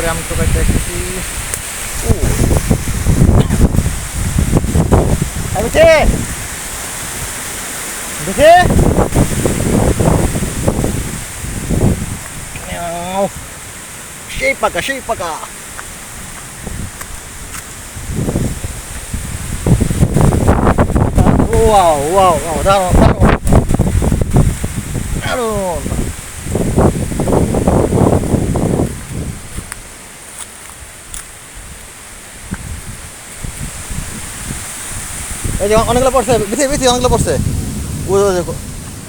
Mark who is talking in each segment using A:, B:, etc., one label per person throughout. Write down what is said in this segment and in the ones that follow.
A: ভিতরে আম টোকাইতে আসতেছি ও এই বেশি বেশি Meow. সেই পাকা সেই পাকা ওয়াও ওয়াও ওয়াও দারুণ দারুণ দারুণ এই যে অনেকগুলো পড়ছে, বেশি বেশি অনেকগুলো পড়ছে।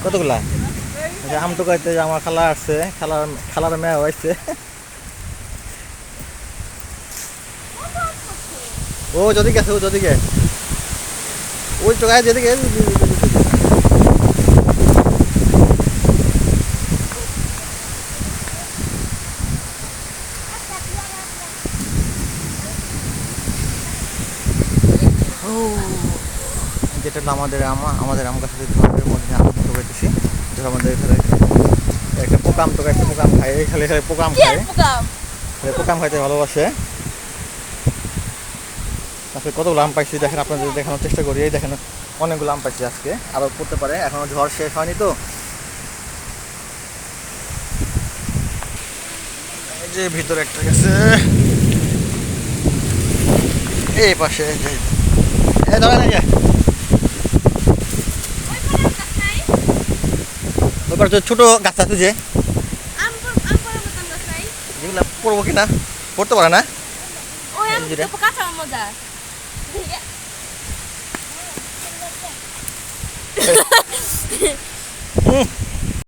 A: কতগুলা? যে আম তো কইতে আমার খালা আসছে, খালার খালার মেয়ে হয়েছে ও যদি গেছে ও যদি গে ওই চোখায় যেদিকে যেটা আমাদের আম আমাদের আম গাছের ঝড়ের মধ্যে আম টোকাইতেছি ধর আমাদের এখানে একটা পোকাম টোকাইছে পোকাম খায় খালি খালি পোকাম খায়।
B: পোকাম?
A: খাইতে ভালোবাসে। তারপরে কতগুলো আম পাইছি দেখেন আপনাদের দেখানোর চেষ্টা করি। এই দেখেন অনেকগুলো আম পাইছি আজকে আরও করতে পারে এখনও ঝড় শেষ হয়নি তো। এই যে ভিতরে একটা গেছে। এই পাশে এই ধরে ওইবার তো ছোট গাছ আছে যে? যেগুলো পড়ব কিনা পড়তে পারে না। হুম।